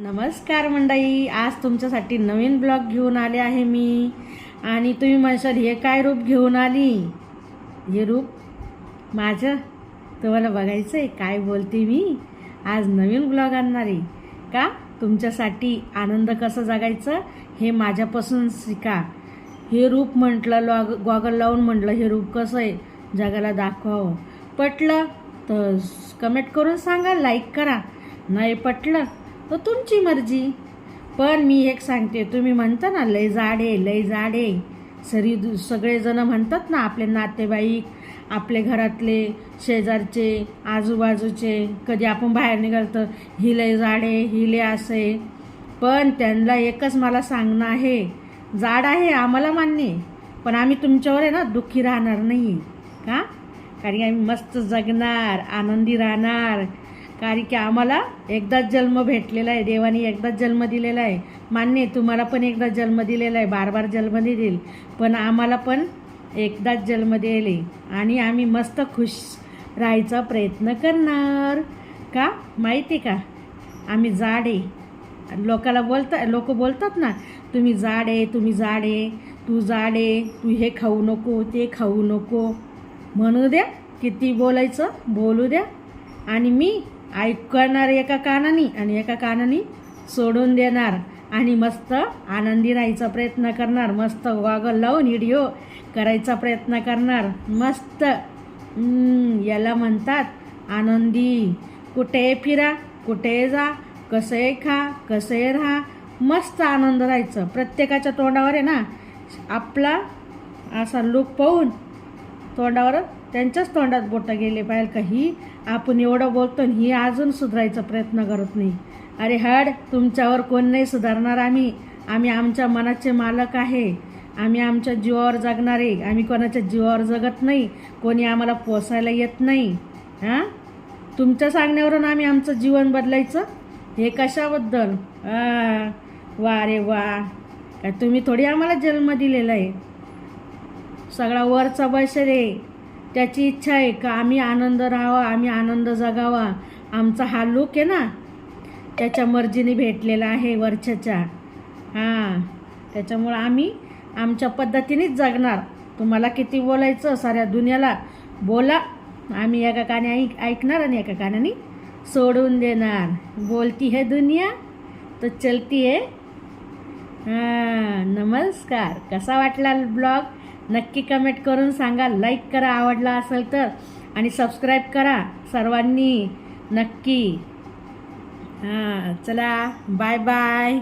नमस्कार मंडई आज तुमच्यासाठी नवीन ब्लॉग घेऊन आले आहे मी. आणि तुम्ही म्हणशाल हे काय रूप घेऊन आली? हे रूप माझं? तुम्हाला बघायचं आहे काय बोलते मी? आज नवीन ब्लॉग आणणार आहे. का? तुमच्यासाठी आनंद कसं जगायचं हे माझ्यापासून शिका. हे रूप म्हटलं लॉग गॉगल लावून म्हटलं हे रूप कसं आहे? जगाला दाखवावं. पटलं तर कमेंट करून सांगा लाईक करा. नाही पटलं तर तुमची मर्जी. पण मी एक सांगते तुम्ही म्हणता ना लय जाडे लय जाडे. सरी सगळेजणं म्हणतात ना आपले नातेवाईक आपले घरातले शेजारचे आजूबाजूचे कधी आपण बाहेर निघाल तर ही लय जाडे ही लय असे. पण त्यांना एकच मला सांगणं आहे जाड आहे आम्हाला मान्य पण आम्ही तुमच्यावर आहे ना दुःखी राहणार नाही. का? कारण आम्ही मस्त जगणार आनंदी राहणार. कारण की आम्हाला एकदाच जन्म भेटलेला आहे. देवाने एकदाच जन्म दिलेला आहे. मान्य तुम्हाला पण एकदाच जन्म दिलेला आहे. बार बार जन्म देईल पण आम्हाला पण एकदाच जन्म दिले आणि आम्ही मस्त खुश राहायचा प्रयत्न करणार. का? माहिती आहे का? आम्ही जाड आहे. लोकाला बोलता लोक बोलतात ना तुम्ही जाड आहे तुम्ही जाड आहे तू जाड आहे तू हे खाऊ नको ते खाऊ नको. म्हणू द्या किती बोलायचं बोलू द्या. आणि मी ऐकणार एका कानानी आणि एका कानानी सोडून देणार आणि मस्त आनंदी राहायचा प्रयत्न करणार. मस्त गॉगल लावून व्हिडिओ करायचा प्रयत्न करणार. मस्त. याला म्हणतात आनंदी. कुठे फिरा कुठे जा कसे खा कसे राहा. मस्त आनंद राहायचं. प्रत्येकाच्या तोंडावर आहे ना आपला असा लुक पाहून तोंडावर त्यांच्याच तोंडात बोटं गेले पाहिजे का ही. आपण एवढं बोलतो आणि ही अजून सुधारायचा प्रयत्न करत नाही. अरे हड तुमच्यावर कोण नाही सुधारणार आम्ही. आम्ही आमच्या मनाचे मालक आहे. आम्ही आमच्या जीवावर जगणार आहे. आम्ही कोणाच्या जीवावर जगत नाही. कोणी आम्हाला पोसायला येत नाही. हां? तुमच्या सांगण्यावरून आम्ही आमचं जीवन बदलायचं? हे कशाबद्दल? वा रे वा. काय तुम्ही थोडी आम्हाला जन्म दिलेला आहे. सगळा वरचा बशर आहे. त्याची इच्छा आहे का आम्ही आनंद राहावा आम्ही आनंद जगावा. आमचा हा लूक आहे ना त्याच्या मर्जीने भेटलेला आहे वर्षाच्या हां त्याच्यामुळं आम्ही आमच्या पद्धतीनेच जगणार. तुम्हाला किती बोलायचं साऱ्या दुनियाला बोला. आम्ही एका गाण्या ऐक ऐकणार आणि एका गाण्याने सोडून देणार. बोलती है दुनिया तो चलती है. हां नमस्कार. कसा वाटला ब्लॉग? नक्की कमेंट करून सांगा. लाईक करा आवडला असेल तर. आणि सबस्क्राईब करा सर्वांनी. नक्की. हां चला. Bye bye